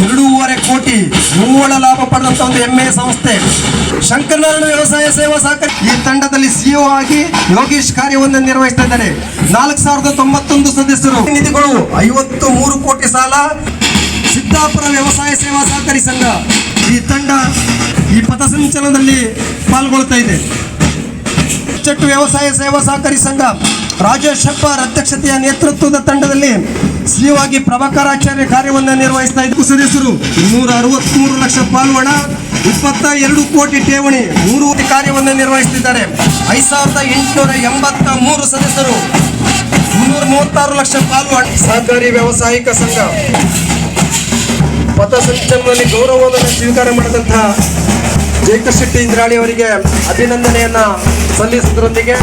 ಎರಡೂವರೆ ಕೋಟಿ ಮೂವಣ ಲಾಭ ಪಡೆದಂತ ಒಂದು ಹೆಮ್ಮೆಯ ಸಂಸ್ಥೆ. ಶಂಕರನಾರಾಯಣ ವ್ಯವಸಾಯ ಸೇವಾ ಸಹಕಾರಿ ಈ ತಂಡದಲ್ಲಿ ಸಿಇಒ ಆಗಿ ಯೋಗೇಶ್ ಕಾರ್ಯವನ್ನು ನಿರ್ವಹಿಸ್ತಾ ಇದ್ದಾರೆ. ನಾಲ್ಕು ಸಾವಿರದ ತೊಂಬತ್ತೊಂದು ಸದಸ್ಯರು ನಿಧಿಗಳು ಐವತ್ತು ಮೂರು ಕೋಟಿ ಸಾಲ ಸಿದ್ದಾಪುರ ವ್ಯವಸಾಯ ಸೇವಾ ಸಹಕಾರಿ ಸಂಘ ಈ ತಂಡ ಈ ಪಥಸಂಚಲನದಲ್ಲಿ ಪಾಲ್ಗೊಳ್ತಾ ಇದೆ. ಚಟ್ಟು ವ್ಯವಸಾಯ ಸೇವಾ ಸಹಕಾರಿ ಸಂಘ ರಾಜೇಶ್ ಹೆಬ್ಬಾರ್ ಅಧ್ಯಕ್ಷತೆಯ ನೇತೃತ್ವದ ತಂಡದಲ್ಲಿ ಸಿಇಒ ಪ್ರಭಾಕರಾಚಾರ್ಯ ಕಾರ್ಯವನ್ನು ನಿರ್ವಹಿಸ್ತಾ ಇದ್ದು ಸದಸ್ಯರು ಇನ್ನೂರ ಅರವತ್ಮೂರು ಲಕ್ಷ ಪಾಲ್ಗೊಣ ಇಪ್ಪತ್ತ ಎರಡು ಕೋಟಿ ಠೇವಣಿ, ಮೂರು ಕಾರ್ಯವನ್ನು ನಿರ್ವಹಿಸುತ್ತಿದ್ದಾರೆ ಐದು ಸಾವಿರದ ಎಂಟುನೂರ ಎಂಬತ್ತ ಮೂರು ಸದಸ್ಯರು, ಮುನ್ನೂರ ಮೂವತ್ತಾರು ಲಕ್ಷ ಪಾಲ್ಗೊಣ ಸಹಕಾರಿ ವ್ಯಾವಸಾಯಿಕ ಸಂಘ. ಪಥಸಂಚಲನದಲ್ಲಿ ಗೌರವವನ್ನು ಸ್ವೀಕಾರ ಮಾಡಿದಂತಹ ಜಯಕರ್ ಶೆಟ್ಟಿ ಇಂದ್ರಾಣಿ ಅವರಿಗೆ ಅಭಿನಂದನೆಯನ್ನ ಸಲ್ಲಿಸುವುದರೊಂದಿಗೆ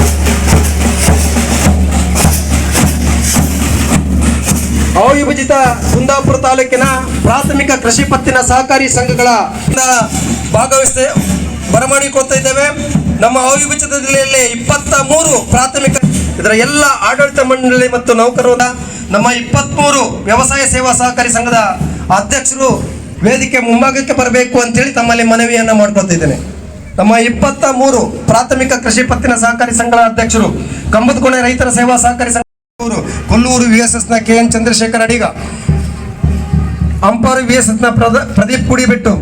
ಅವಿಭಜಿತ ಕುಂದಾಪುರ ತಾಲೂಕಿನ ಪ್ರಾಥಮಿಕ ಕೃಷಿ ಪತ್ತಿನ ಸಹಕಾರಿ ಸಂಘಗಳ ಭಾಗವಹಿಸಿ ಬರಮಾಡಿಕೊಳ್ತಾ ಇದ್ದೇವೆ. ನಮ್ಮ ಅವಿಭಜಿತ ಜಿಲ್ಲೆಯಲ್ಲಿ ಇಪ್ಪತ್ತ ಮೂರು ಪ್ರಾಥಮಿಕ ಇದರ ಎಲ್ಲ ಆಡಳಿತ ಮಂಡಳಿ ಮತ್ತು ನೌಕರರ ನಮ್ಮ ಇಪ್ಪತ್ಮೂರು ವ್ಯವಸಾಯ ಸೇವಾ ಸಹಕಾರಿ ಸಂಘದ ಅಧ್ಯಕ್ಷರು ವೇದಿಕೆ ಮುಂಭಾಗಕ್ಕೆ ಬರಬೇಕು ಅಂತೇಳಿ ತಮ್ಮಲ್ಲಿ ಮನವಿಯನ್ನು ಮಾಡ್ಕೊಳ್ತಾ ಇದ್ದೇನೆ. ನಮ್ಮ ಇಪ್ಪತ್ತ ಮೂರು ಪ್ರಾಥಮಿಕ ಕೃಷಿ ಪತ್ತಿನ ಸಹಕಾರಿ ಸಂಘಗಳ ಅಧ್ಯಕ್ಷರು ಕಂಬದಕೋಣೆ ರೈತರ ಸೇವಾ ಸಹಕಾರಿ ಸಂಘ ಕೊಲ್ಲೂರು, ಕೊಲ್ಲೂರು ವಿ ಎಸ್ ಎಸ್ನ K N Chandrashekhar Adiga Amparu V S ಎಸ್ನ ಪ್ರದೀಪ್ ಕುಡಿಬಿಟ್ಟು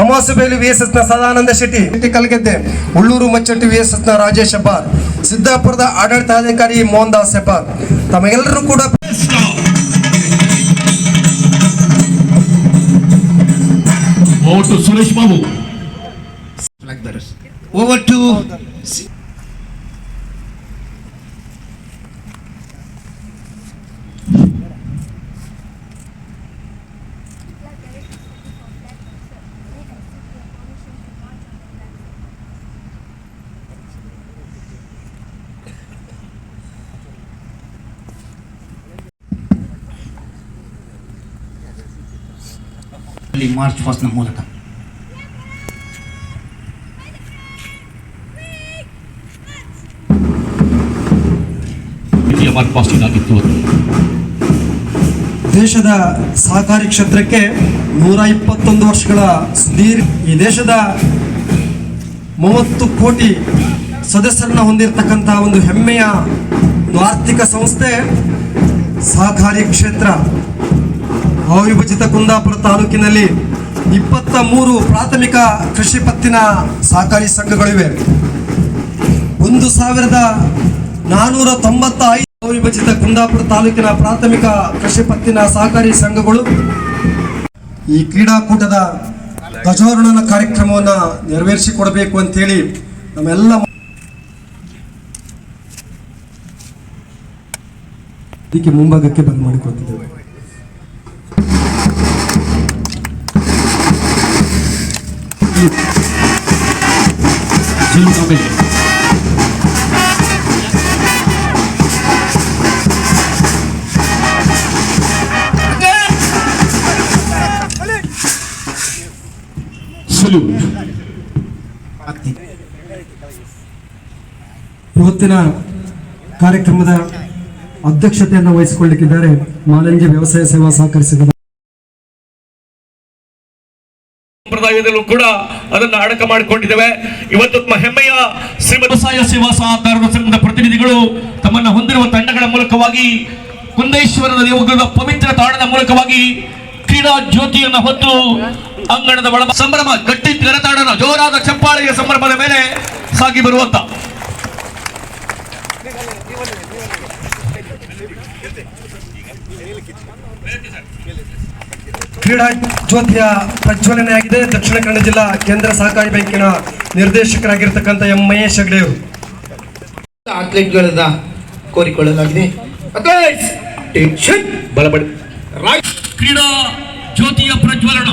ಅಮಾಸುಬೇಲಿ ವಿ ಎಸ್ ಎಸ್ನ ಸದಾನಂದ ಶೆಟ್ಟಿ ಶೆಟ್ಟಿ ಕಲ್ಗೆದ್ದೆ ಉಳ್ಳೂರು ಮಚ್ಚಟ್ಟಿ ವಿ ಎಸ್ ಎಸ್ನ ರಾಜೇಶ್ ಹೆಬ್ಬಾರ್ ಸಿದ್ದಾಪುರದ ಆಡಳಿತಾಧಿಕಾರಿ ಮೋಹನ್ ದಾಸ್ ಹೆಬ್ಬಾರ್ ತಮಗೆಲ್ಲರೂ ಕೂಡ Over to Suresh Babu. ಅಲ್ಲಿ ಮಾರ್ಚ್ ಫಸ್ಟ್ನ ಮೂಲಕ ದೇಶದ ಸಹಕಾರಿ ಕ್ಷೇತ್ರಕ್ಕೆ ನೂರ ಇಪ್ಪತ್ತೊಂದು ವರ್ಷಗಳ ಸುದೀರ್ ಈ ದೇಶದ ಮೂವತ್ತು ಕೋಟಿ ಸದಸ್ಯರನ್ನ ಹೊಂದಿರತಕ್ಕಂಥ ಒಂದು ಹೆಮ್ಮೆಯ ಒಂದು ಆರ್ಥಿಕ ಸಂಸ್ಥೆ ಸಹಕಾರಿ ಕ್ಷೇತ್ರ. ಅವಿಭಜಿತ ಕುಂದಾಪುರ ತಾಲೂಕಿನಲ್ಲಿ ಇಪ್ಪತ್ತ ಮೂರು ಪ್ರಾಥಮಿಕ ಕೃಷಿ ಪತ್ತಿನ ಸಹಕಾರಿ ಸಂಘಗಳಿವೆ. ಒಂದು ಸಾವಿರದ ನಾನೂರ ತೊಂಬತ್ತ ಐದು ಅವಿಭಜಿತ ಕುಂದಾಪುರ ತಾಲೂಕಿನ ಪ್ರಾಥಮಿಕ ಕೃಷಿ ಪತ್ತಿನ ಸಹಕಾರಿ ಸಂಘಗಳು ಈ ಕ್ರೀಡಾಕೂಟದ ಧ್ವಜಾರೋಹಣ ಕಾರ್ಯಕ್ರಮವನ್ನು ನೆರವೇರಿಸಿಕೊಡಬೇಕು ಅಂತೇಳಿ ನಮ್ಮೆಲ್ಲ ಇದಕ್ಕೆ ಮುಂಭಾಗಕ್ಕೆ ಬಂದ್ ಮಾಡಿಕೊಡ್ತಿದ್ದೇವೆ. ಇವತ್ತಿನ ಕಾರ್ಯಕ್ರಮದ ಅಧ್ಯಕ್ಷತೆಯನ್ನು ವಹಿಸಿಕೊಳ್ಳಿಕ್ಕಿದ್ದಾರೆ ಮಾಲಂಜಿ ವ್ಯವಸಾಯ ಸೇವಾ ಸಹಕಾರಿ ಸಂಪ್ರದಾಯದಲ್ಲೂ ಕೂಡ ಅದನ್ನು ಅಡಕ ಮಾಡಿಕೊಂಡಿದ್ದೇವೆ. ಇವತ್ತು ಹೆಮ್ಮೆಯ ಶ್ರೀಮದ್ ವ್ಯವಸಾಯ ಸೇವಾ ಸಂಘದ ಪ್ರತಿನಿಧಿಗಳು ತಮ್ಮನ್ನ ಹೊಂದಿರುವ ತಂಡಗಳ ಮೂಲಕವಾಗಿ ಕುಂದೇಶ್ವರದ ದೇವಗುರುದ ಪವಿತ್ರ ತಾಣದ ಮೂಲಕವಾಗಿ ಕ್ರೀಡಾ ಜ್ಯೋತಿಯನ್ನು ಹೊತ್ತು ಅಂಗಣದ ಒಳ ಸಂಭ್ರಮ, ಗಟ್ಟಿ ತೆರತಾಡನ, ಜೋರಾದ ಚಪ್ಪಾಳೆಯ ಸಂಭ್ರಮದ ಮೇಲೆ ಸಾಗಿ ಬರುವಂತ ಕ್ರೀಡಾ ಜ್ಯೋತಿಯ ಪ್ರಜ್ವಲನೆಯಾಗಿದೆ. ದಕ್ಷಿಣ ಕನ್ನಡ ಜಿಲ್ಲಾ ಕೇಂದ್ರ ಸಹಕಾರಿ ಬ್ಯಾಂಕಿನ ನಿರ್ದೇಶಕರಾಗಿರ್ತಕ್ಕಂಥ ಎಂ ಮಹೇಶ್ ಹೆಗ್ಡೆ ಅವರು ಅಥ್ಲೆಟ್ಗಳನ್ನ ಕೋರಿಕೊಳ್ಳಲಾಗಿದೆ. Athletes tension ಬಲಬಡಿ. ಕ್ರೀಡಾ ಜ್ಯೋತಿಯ ಪ್ರಜ್ವಲನ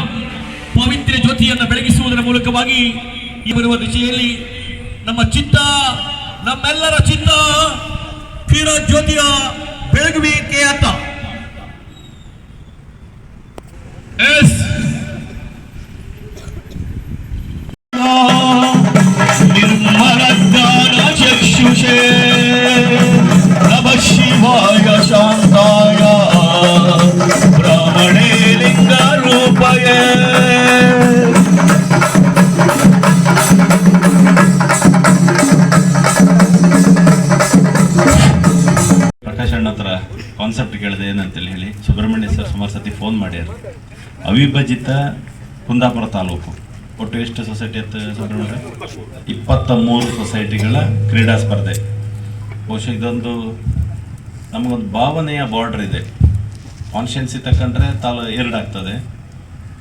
ಪವಿತ್ರ ಜ್ಯೋತಿಯನ್ನು ಬೆಳಗಿಸುವುದರ ಮೂಲಕವಾಗಿ ಈ ಬರುವ ದಿಶೆಯಲ್ಲಿ ನಮ್ಮ ಚಿತ್ತ ನಮ್ಮೆಲ್ಲರ ಚಿತ್ತ ಕ್ರೀಡಾ ಜ್ಯೋತಿಯ ಬೆಳಗುವಿಕೆ ಅಂತ ಎಸ್ ಅವಿಭಜಿತ ಕುಂದಾಪುರ ತಾಲೂಕು. ಒಟ್ಟು ಎಷ್ಟು ಸೊಸೈಟಿ ಅಂತ ಇಪ್ಪತ್ತ ಮೂರು ಸೊಸೈಟಿಗಳ ಕ್ರೀಡಾ ಸ್ಪರ್ಧೆ. ಬಹುಶಃ ಇದೊಂದು ನಮಗೊಂದು ಭಾವನೆಯ ಬಾರ್ಡರ್ ಇದೆ. ಕಾನ್ಷಿಯನ್ಸಿ ತಗೊಂಡ್ರೆ ತಾಲು ಎರಡಾಗ್ತದೆ.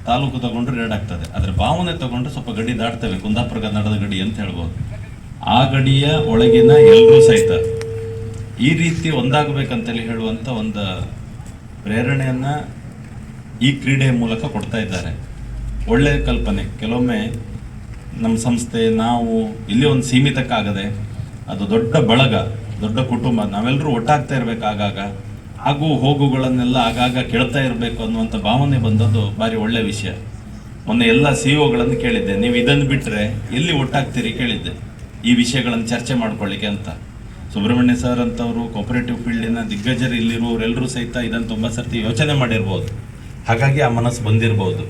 ತಾಲೂಕು ತಗೊಂಡ್ರೆ ಎರಡಾಗ್ತದೆ. ಆದರೆ ಭಾವನೆ ತಗೊಂಡ್ರೆ ಸ್ವಲ್ಪ ಗಡಿ ದಾಟ್ತೇವೆ. ಕುಂದಾಪುರ, ಕನ್ನಡದ ಗಡಿ ಅಂತ ಹೇಳ್ಬೋದು. ಆ ಗಡಿಯ ಒಳಗಿನ ಎಲ್ಲರೂ ಸಹಿತ ಈ ರೀತಿ ಒಂದಾಗಬೇಕಂತೇಳಿ ಹೇಳುವಂಥ ಒಂದು ಪ್ರೇರಣೆಯನ್ನ ಈ ಕ್ರೀಡೆಯ ಮೂಲಕ ಕೊಡ್ತಾ ಇದ್ದಾರೆ. ಒಳ್ಳೆಯ ಕಲ್ಪನೆ. ಕೆಲವೊಮ್ಮೆ ನಮ್ಮ ಸಂಸ್ಥೆ, ನಾವು ಇಲ್ಲಿ ಒಂದು ಸೀಮಿತಕ್ಕಾಗದೆ ಅದು ದೊಡ್ಡ ಬಳಗ, ದೊಡ್ಡ ಕುಟುಂಬ, ನಾವೆಲ್ಲರೂ ಒಟ್ಟಾಗ್ತಾ ಇರಬೇಕಾಗಾಗ, ಆಗು ಹೋಗುಗಳನ್ನೆಲ್ಲ ಆಗಾಗ ಕೇಳ್ತಾ ಇರಬೇಕು ಅನ್ನುವಂಥ ಭಾವನೆ ಬಂದದ್ದು ಭಾರಿ ಒಳ್ಳೆಯ ವಿಷಯ. ಮೊನ್ನೆ ಎಲ್ಲ ಸಿ ಒಗಳನ್ನು ಕೇಳಿದ್ದೆ. ನೀವು ಇದನ್ನು ಬಿಟ್ಟರೆ ಎಲ್ಲಿ ಒಟ್ಟಾಗ್ತೀರಿ ಕೇಳಿದ್ದೆ. ಈ ವಿಷಯಗಳನ್ನು ಚರ್ಚೆ ಮಾಡ್ಕೊಳ್ಳಿಕ್ಕೆ ಅಂತ. ಸುಬ್ರಹ್ಮಣ್ಯ ಸರ್ ಅಂತವರು ಕೋಪರೇಟಿವ್ ಫೀಲ್ಡಿನ ದಿಗ್ಗಜರು ಇಲ್ಲಿರುವವರೆಲ್ಲರೂ ಸಹಿತ ಇದನ್ನು ತುಂಬ ಸರ್ತಿ ಯೋಚನೆ ಮಾಡಿರ್ಬೋದು. ಹಾಗಾಗಿ ಆ ಮನಸ್ಸು ಬಂದಿರ್ಬೋದು.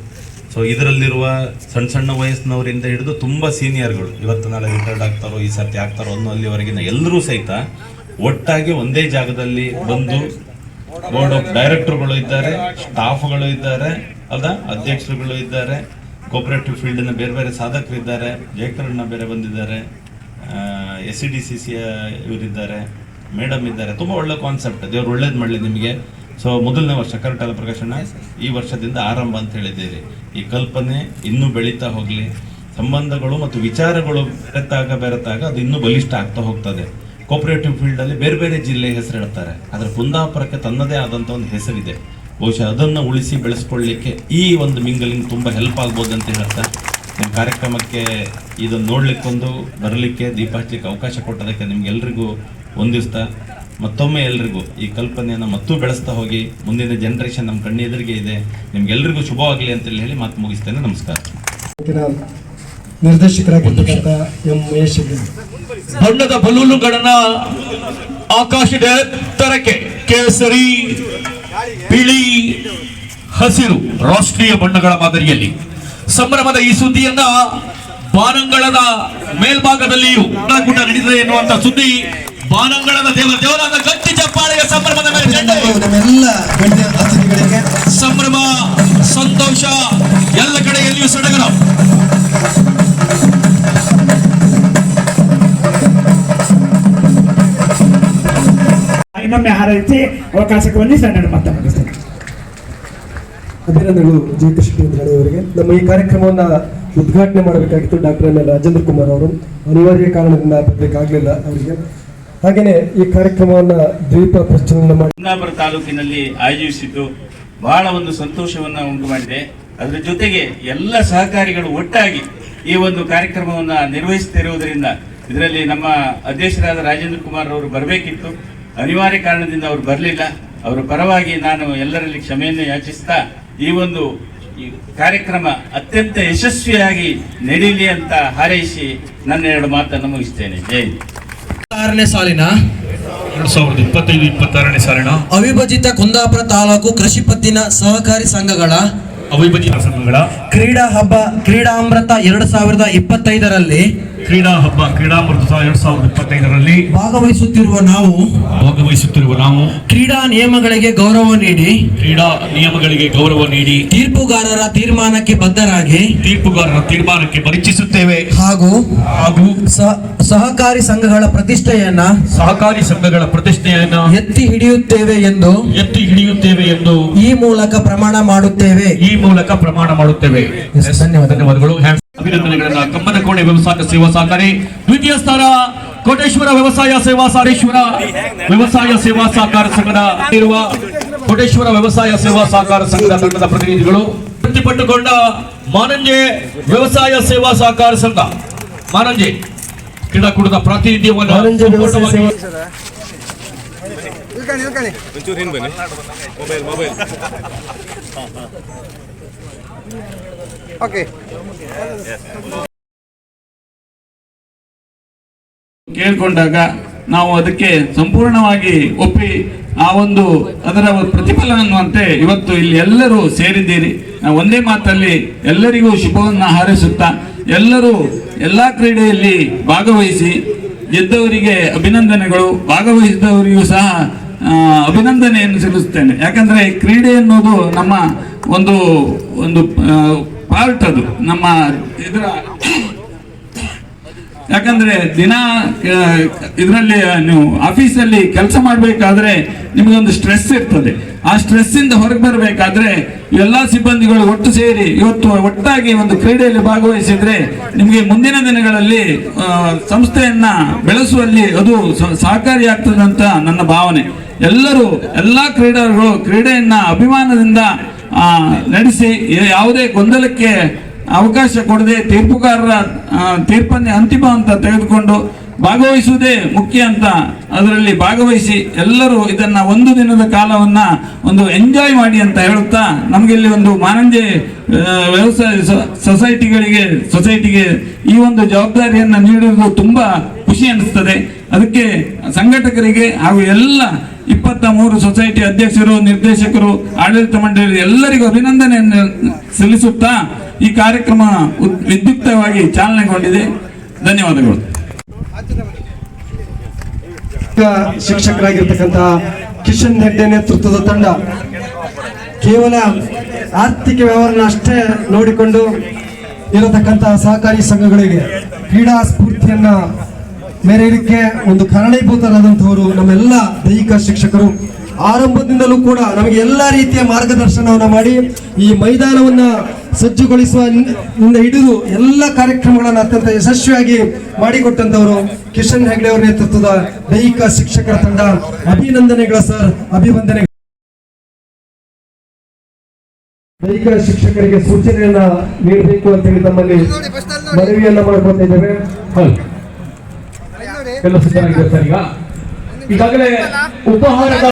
ಸೊ ಇದರಲ್ಲಿರುವ ಸಣ್ಣ ಸಣ್ಣ ವಯಸ್ಸಿನವರಿಂದ ಹಿಡಿದು ತುಂಬ ಸೀನಿಯರ್ಗಳು ಇವತ್ತು ನಾಳೆ ರಿಟೈರ್ಡ್ ಆಗ್ತಾರೋ, ಈ ಸರ್ತಿ ಆಗ್ತಾರೋ ಅನ್ನೋ ಅಲ್ಲಿವರೆಗಿನ ಎಲ್ಲರೂ ಸಹಿತ ಒಟ್ಟಾಗಿ ಒಂದೇ ಜಾಗದಲ್ಲಿ ಬಂದು ಬೋರ್ಡ್ ಆಫ್ ಡೈರೆಕ್ಟರ್ಗಳು ಇದ್ದಾರೆ ಸ್ಟಾಫ್ಗಳು ಇದ್ದಾರೆ ಅದ ಅಧ್ಯಕ್ಷರುಗಳು ಇದ್ದಾರೆ ಕೋಪರೇಟಿವ್ ಫೀಲ್ಡ್ನ ಬೇರೆ ಬೇರೆ ಸಾಧಕರು ಇದ್ದಾರೆ ಜಯಕರಣ್ಣ ಬೇರೆ ಬಂದಿದ್ದಾರೆ S C D C C ಇವರಿದ್ದಾರೆ madam ಇದ್ದಾರೆ. ತುಂಬ ಒಳ್ಳೆ ಕಾನ್ಸೆಪ್ಟ್ ದೇವ್ರು ಒಳ್ಳೇದು ಮಾಡಲಿ ನಿಮಗೆ. ಸೊ ಮೊದಲನೇ ವರ್ಷ ಕರೆಕ್ಟ್ ಪ್ರಕಾಶನ ಪ್ರಕಾಶಣ್ಣ ಈ ವರ್ಷದಿಂದ ಆರಂಭ ಅಂತ ಹೇಳಿದ್ದೀರಿ. ಈ ಕಲ್ಪನೆ ಇನ್ನೂ ಬೆಳೀತಾ ಹೋಗಲಿ. ಸಂಬಂಧಗಳು ಮತ್ತು ವಿಚಾರಗಳು ಬೆರೆತಾಗ ಬೆರೆತಾಗ ಅದು ಇನ್ನೂ ಬಲಿಷ್ಠ ಆಗ್ತಾ ಹೋಗ್ತದೆ. ಕೋಪರೇಟಿವ್ ಫೀಲ್ಡಲ್ಲಿ ಬೇರೆ ಬೇರೆ ಜಿಲ್ಲೆ ಹೆಸರಿಡ್ತಾರೆ ಆದರೆ ಕುಂದಾಪುರಕ್ಕೆ ತನ್ನದೇ ಆದಂಥ ಒಂದು ಹೆಸರಿದೆ. ಬಹುಶಃ ಅದನ್ನು ಉಳಿಸಿ ಬೆಳೆಸ್ಕೊಳ್ಳಿಕ್ಕೆ ಈ ಒಂದು ಮಿಂಗಲಿಂಗ್ ತುಂಬ ಹೆಲ್ಪ್ ಆಗ್ಬೋದು ಅಂತ ಹೇಳ್ತಾ ನಿಮ್ಮ ಕಾರ್ಯಕ್ರಮಕ್ಕೆ ಇದನ್ನು ನೋಡ್ಲಿಕ್ಕೊಂದು ಬರಲಿಕ್ಕೆ ದೀಪ ಹಚ್ಚಲಿಕ್ಕೆ ಅವಕಾಶ ಕೊಟ್ಟದಕ್ಕೆ ನಿಮ್ಗೆಲ್ರಿಗೂ ಒಂದಿಸ್ತಾ ಮತ್ತೊಮ್ಮೆ ಎಲ್ರಿಗೂ ಈ ಕಲ್ಪನೆಯನ್ನು ಮತ್ತೂ ಬೆಳೆಸ್ತಾ ಹೋಗಿ. ಮುಂದಿನ ಜನರೇಷನ್ ನಮ್ಮ ಕಣ್ಣೆದುರಿಗೆ ಇದೆ. ನಿಮ್ಗೆಲ್ರಿಗೂ ಶುಭವಾಗಲಿ ಅಂತೇಳಿ ಹೇಳಿ ಮಾತು ಮುಗಿಸ್ತೇನೆ. ನಮಸ್ಕಾರ. ನಿರ್ದೇಶಕರಾಗಿರ್ತಕ್ಕಂಥ ಎಂ ಮಹೇಶ್ ಹೆಗ್ಡೆ. ಬಣ್ಣದ ಬಲೂನುಗಳನ್ನ ಆಕಾಶದ ಎತ್ತರಕ್ಕೆ ಕೇಸರಿ ಬಿಳಿ ಹಸಿರು ರಾಷ್ಟ್ರೀಯ ಬಣ್ಣಗಳ ಮಾದರಿಯಲ್ಲಿ ಸಂಭ್ರಮದ ಈ ಸುದ್ದಿಯನ್ನ ಬಾನಂಗಳದ ಮೇಲ್ಭಾಗದಲ್ಲಿಯೂ ಕೂಡ ನಡೆದಿದೆ ಎನ್ನುವಂತ ಸುದ್ದಿ ಬಾನಂಗಳದ ದೇವ ದೇವರಾದ ಗಟ್ಟಿ ಚಪ್ಪಾಳೆಯ ಸಂಭ್ರಮದ ಮೇಲೆ. ನಮ್ಮೆಲ್ಲ ಅತಿಥಿಗಳಿಗೆ ಸಂಭ್ರಮ ಸಂತೋಷ ಎಲ್ಲ ಕಡೆಯಲ್ಲಿಯೂ ಸಡಗರ. ಇನ್ನೊಮ್ಮೆ ಹಾರೈಸಿ ಅವಕಾಶಕ್ಕೆ ಬನ್ನಿ ಸಣ್ಣ ಮತ್ತೆ ಮುಗಿಸ್ತೇನೆ. ಅಭಿನಂದನೆಗಳು ಜಿ ಕೃಷ್ಣ ಅವರಿಗೆ. ನಮ್ಮ ಈ ಕಾರ್ಯಕ್ರಮವನ್ನ ಉದ್ಘಾಟನೆ ಮಾಡಬೇಕಾಗಿತ್ತು ಡಾಕ್ಟರ್ ಎಲ್ ರಾಜೇಂದ್ರ ಕುಮಾರ್ ಅವರು. ಅನಿವಾರ್ಯ ಕಾರಣದಿಂದ ಬರಬೇಕಾಗಲಿಲ್ಲ ಅವರಿಗೆ. ಹಾಗೇನೆ ಈ ಕಾರ್ಯಕ್ರಮವನ್ನ ದ್ವೀಪ ಪ್ರಚಲನ ಮಾಡಿ ಕುಂದಾಪುರ ತಾಲೂಕಿನಲ್ಲಿ ಆಯೋಜಿಸಿದ್ದು ಬಹಳ ಒಂದು ಸಂತೋಷವನ್ನ ಉಂಟು ಮಾಡಿದೆ. ಅದರ ಜೊತೆಗೆ ಎಲ್ಲ ಸಹಕಾರಿಗಳು ಒಟ್ಟಾಗಿ ಈ ಒಂದು ಕಾರ್ಯಕ್ರಮವನ್ನ ನಿರ್ವಹಿಸುತ್ತಿರುವುದರಿಂದ ಇದರಲ್ಲಿ ನಮ್ಮ ಅಧ್ಯಕ್ಷರಾದ ರಾಜೇಂದ್ರ ಕುಮಾರ್ ಅವರು ಬರಬೇಕಿತ್ತು. ಅನಿವಾರ್ಯ ಕಾರಣದಿಂದ ಅವರು ಬರಲಿಲ್ಲ. ಅವರ ಪರವಾಗಿ ನಾನು ಎಲ್ಲರಲ್ಲಿ ಕ್ಷಮೆಯನ್ನು ಯಾಚಿಸ್ತಾ ಈ ಒಂದು ಕಾರ್ಯಕ್ರಮ ಅತ್ಯಂತ ಯಶಸ್ವಿಯಾಗಿ ನಡೀಲಿ ಅಂತ ಹಾರೈಸಿ ನನ್ನ ಎರಡು ಮಾತನ್ನು ಮುಗಿಸ್ತೇನೆ. ಜೈ. ಆರನೇ ಸಾಲಿನ ಎರಡ್ ಸಾವಿರದ ಇಪ್ಪತ್ತೈದು ಇಪ್ಪತ್ತಾರನೇ ಸಾಲಿನ ಅವಿಭಜಿತ ಕುಂದಾಪುರ ತಾಲೂಕು ಕೃಷಿ ಪತ್ತಿನ ಸಹಕಾರಿ ಸಂಘಗಳ ಅವಿಭಜಿತ ಸಂಘಗಳ ಕ್ರೀಡಾ ಹಬ್ಬ ಕ್ರೀಡಾಮೃತ ಎರಡ್ ಸಾವಿರದ ಇಪ್ಪತ್ತೈದರಲ್ಲಿ ಕ್ರೀಡಾ ಹಬ್ಬ ಕ್ರೀಡಾ ಕ್ರೀಡಾಮೃತ ಎರಡ್ ಸಾವಿರದ ಇಪ್ಪತ್ತೈದರಲ್ಲಿ ಭಾಗವಹಿಸುತ್ತಿರುವ ನಾವು ಭಾಗವಹಿಸುತ್ತಿರುವ ನಾವು ಕ್ರೀಡಾ ನಿಯಮಗಳಿಗೆ ಗೌರವ ನೀಡಿ ಕ್ರೀಡಾ ನಿಯಮಗಳಿಗೆ ಗೌರವ ನೀಡಿ ತೀರ್ಪುಗಾರರ ತೀರ್ಮಾನಕ್ಕೆ ಬದ್ಧರಾಗಿ ತೀರ್ಪುಗಾರರ ತೀರ್ಮಾನಕ್ಕೆ ಪರಿಚಯಿಸುತ್ತೇವೆ ಹಾಗೂ ಹಾಗೂ ಸಹಕಾರಿ ಸಂಘಗಳ ಪ್ರತಿಷ್ಠೆಯನ್ನ ಸಹಕಾರಿ ಸಂಘಗಳ ಪ್ರತಿಷ್ಠೆಯನ್ನ ಎತ್ತಿ ಹಿಡಿಯುತ್ತೇವೆ ಎಂದು ಎತ್ತಿ ಹಿಡಿಯುತ್ತೇವೆ ಎಂದು ಈ ಮೂಲಕ ಪ್ರಮಾಣ ಮಾಡುತ್ತೇವೆ. ಈ ಮೂಲಕ ಪ್ರಮಾಣ ಮಾಡುತ್ತೇವೆ. ಧನ್ಯವಾದಗಳು. Hands- ಅಭಿನಂದನೆಗಳನ್ನ ಕಮ್ಮನಕೋಣೆ ವ್ಯವಸಾಯ ಸೇವಾ ಸಹಕಾರಿ ದ್ವಿತೀಯ ಸ್ಥಾನ ಕೋಟೇಶ್ವರ ವ್ಯವಸಾಯ ಸೇವಾ ಸಾರೇಶ್ವರ ವ್ಯವಸಾಯ ಸೇವಾ ಸಹಕಾರ ಸಂಘದ ಇರುವ ಕೋಟೇಶ್ವರ ವ್ಯವಸಾಯ ಸೇವಾ ಸಹಕಾರ ಸಂಘದ ತಂಡದ ಪ್ರತಿನಿಧಿಗಳು ತೃಪ್ತಿಪಟ್ಟುಕೊಂಡ ಮಾನಂಜೆ ವ್ಯವಸಾಯ ಸೇವಾ ಸಹಕಾರ ಸಂಘ. ಮಾನಂಜೆ ಕ್ರೀಡಾಕೂಟದ ಪ್ರಾತಿನಿಧ್ಯವನ್ನು ಮಾನಂಜೆ ವ್ಯವಸಾಯ ಸೇವಾ ಕೇಳ್ಕೊಂಡಾಗ ನಾವು ಅದಕ್ಕೆ ಸಂಪೂರ್ಣವಾಗಿ ಒಪ್ಪಿ ಆ ಒಂದು ಅದರ ಪ್ರತಿಫಲ ಅನ್ನುವಂತೆ ಇವತ್ತು ಇಲ್ಲಿ ಎಲ್ಲರೂ ಸೇರಿದ್ದೀರಿ. ಒಂದೇ ಮಾತಲ್ಲಿ ಎಲ್ಲರಿಗೂ ಶುಭವನ್ನು ಹಾರಿಸುತ್ತಾ ಎಲ್ಲರೂ ಎಲ್ಲ ಕ್ರೀಡೆಯಲ್ಲಿ ಭಾಗವಹಿಸಿ ಗೆದ್ದವರಿಗೆ ಅಭಿನಂದನೆಗಳು. ಭಾಗವಹಿಸಿದವರಿಗೂ ಸಹ ಅಭಿನಂದನೆಯನ್ನು ಸಲ್ಲಿಸುತ್ತೇನೆ. ಯಾಕಂದ್ರೆ ಕ್ರೀಡೆ ಅನ್ನೋದು ನಮ್ಮ ಒಂದು ಒಂದು ಪಾರ್ಟ್ ಅದು ನಮ್ಮ ಇದರ ಯಾಕಂದ್ರೆ ದಿನ ಇದರಲ್ಲಿ ನೀವು ಆಫೀಸಲ್ಲಿ ಕೆಲಸ ಮಾಡಬೇಕಾದ್ರೆ ನಿಮಗೊಂದು ಸ್ಟ್ರೆಸ್ ಇರ್ತದೆ. ಆ ಸ್ಟ್ರೆಸ್ ಇಂದ ಹೊರಗೆ ಬರಬೇಕಾದ್ರೆ ಎಲ್ಲಾ ಸಿಬ್ಬಂದಿಗಳು ಒಟ್ಟು ಸೇರಿ ಇವತ್ತು ಒಟ್ಟಾಗಿ ಒಂದು ಕ್ರೀಡೆಯಲ್ಲಿ ಭಾಗವಹಿಸಿದ್ರೆ ನಿಮಗೆ ಮುಂದಿನ ದಿನಗಳಲ್ಲಿ ಸಂಸ್ಥೆಯನ್ನ ಬೆಳೆಸುವಲ್ಲಿ ಅದು ಸಹಕಾರಿಯಾಗ್ತದೆ ಅಂತ ನನ್ನ ಭಾವನೆ. ಎಲ್ಲರೂ, ಎಲ್ಲಾ ಕ್ರೀಡಾಳುಗಳು ಕ್ರೀಡೆಯನ್ನ ಅಭಿಮಾನದಿಂದ ನಡೆಸಿ ಯಾವುದೇ ಗೊಂದಲಕ್ಕೆ ಅವಕಾಶ ಕೊಡದೆ ತೀರ್ಪುಗಾರರ ತೀರ್ಪನ್ನೇ ಅಂತಿಮ ಅಂತ ತೆಗೆದುಕೊಂಡು ಭಾಗವಹಿಸುವುದೇ ಮುಖ್ಯ ಅಂತ ಅದರಲ್ಲಿ ಭಾಗವಹಿಸಿ ಎಲ್ಲರೂ ಇದನ್ನ ಒಂದು ದಿನದ ಕಾಲವನ್ನ ಒಂದು ಎಂಜಾಯ್ ಮಾಡಿ ಅಂತ ಹೇಳುತ್ತಾ ನಮಗೆ ಇಲ್ಲಿ ಒಂದು ಮಾನಂಜೆ ವ್ಯವಸಾಯ ಸೊಸೈಟಿಗಳಿಗೆ, ಸೊಸೈಟಿಗೆ ಈ ಒಂದು ಜವಾಬ್ದಾರಿಯನ್ನು ನೀಡುವುದು ತುಂಬಾ ಖುಷಿ ಅನಿಸ್ತದೆ. ಅದಕ್ಕೆ ಸಂಘಟಕರಿಗೆ ಹಾಗೂ ಎಲ್ಲ ಇಪ್ಪತ್ತ ಮೂರು ಸೊಸೈಟಿ ಅಧ್ಯಕ್ಷರು, ನಿರ್ದೇಶಕರು, ಆಡಳಿತ ಮಂಡಳಿ ಎಲ್ಲರಿಗೂ ಅಭಿನಂದನೆಯನ್ನು ಸಲ್ಲಿಸುತ್ತಾ ಈ ಕಾರ್ಯಕ್ರಮ ವಿದ್ಯುಕ್ತವಾಗಿ ಚಾಲನೆಗೊಂಡಿದೆ. ಧನ್ಯವಾದಗಳು. ಶಿಕ್ಷಕರಾಗಿರ್ತಕ್ಕಂತಹ ಕಿಶನ್ ಹೆಡ್ಡೆ ನೇತೃತ್ವದ ತಂಡ ಕೇವಲ ಆರ್ಥಿಕ ವ್ಯವಹಾರನ ಅಷ್ಟೇ ನೋಡಿಕೊಂಡು ಇರತಕ್ಕಂತಹ ಸಹಕಾರಿ ಸಂಘಗಳಿಗೆ ಕ್ರೀಡಾ ಸ್ಫೂರ್ತಿಯನ್ನ ಮೆರೆಯಲಿಕ್ಕೆ ಒಂದು ಕಾರಣೀಭೂತರಾದಂಥವರು ನಮ್ಮೆಲ್ಲ ದೈಹಿಕ ಶಿಕ್ಷಕರು. ಆರಂಭದಿಂದಲೂ ಕೂಡ ನಮಗೆ ಎಲ್ಲ ರೀತಿಯ ಮಾರ್ಗದರ್ಶನವನ್ನು ಮಾಡಿ ಈ ಮೈದಾನವನ್ನ ಸಜ್ಜುಗೊಳಿಸುವ ಹಿಡಿದು ಎಲ್ಲ ಕಾರ್ಯಕ್ರಮಗಳನ್ನು ಅತ್ಯಂತ ಯಶಸ್ವಿಯಾಗಿ ಮಾಡಿಕೊಟ್ಟಂಥವರು ಕಿಶನ್ ಹೆಗ್ಡೆ ಅವರ ನೇತೃತ್ವದ ದೈಹಿಕ ಶಿಕ್ಷಕರ ತಂಡ. ಅಭಿನಂದನೆಗಳ ಸರ್ ಅಭಿವಂದನೆ ದೈಹಿಕ ಶಿಕ್ಷಕರಿಗೆ ಸೂಚನೆಯನ್ನ ನೀಡಬೇಕು ಅಂತ ಹೇಳಿ ತಮ್ಮಲ್ಲಿ ಮನವಿಯನ್ನ ಮಾಡ್ಕೊತಾ ಇದ್ದೇವೆ. ಎಲ್ಲ ಸಿದ್ಧರಾಗಿದ್ದಾರೆ ಈಗ. ಈಗಾಗಲೇ ಉಪಹಾರದ